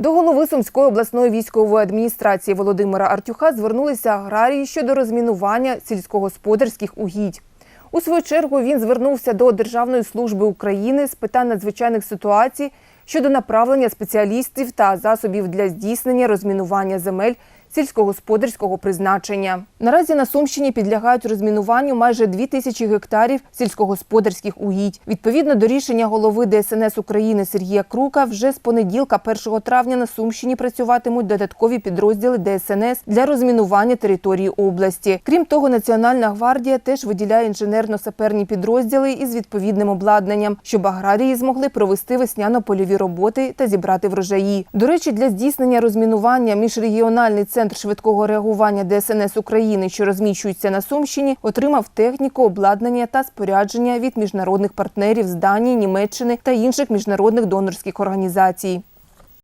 До голови Сумської обласної військової адміністрації Володимира Артюха звернулися аграрії щодо розмінування сільськогосподарських угідь. У свою чергу він звернувся до Державної служби України з питань надзвичайних ситуацій щодо направлення спеціалістів та засобів для здійснення розмінування земель сільськогосподарського призначення. Наразі на Сумщині підлягають розмінуванню майже 2 тисячі гектарів сільськогосподарських угідь. Відповідно до рішення голови ДСНС України Сергія Крука, вже з понеділка, 1 травня, на Сумщині працюватимуть додаткові підрозділи ДСНС для розмінування території області. Крім того, Національна гвардія теж виділяє інженерно-саперні підрозділи із відповідним обладнанням, щоб аграрії змогли провести весняно-польові роботи та зібрати врожаї. До речі, для здійснення розмінування міжрегіональний центр швидкого реагування ДСНС України, що розміщується на Сумщині, отримав техніку, обладнання та спорядження від міжнародних партнерів з Данії, Німеччини та інших міжнародних донорських організацій.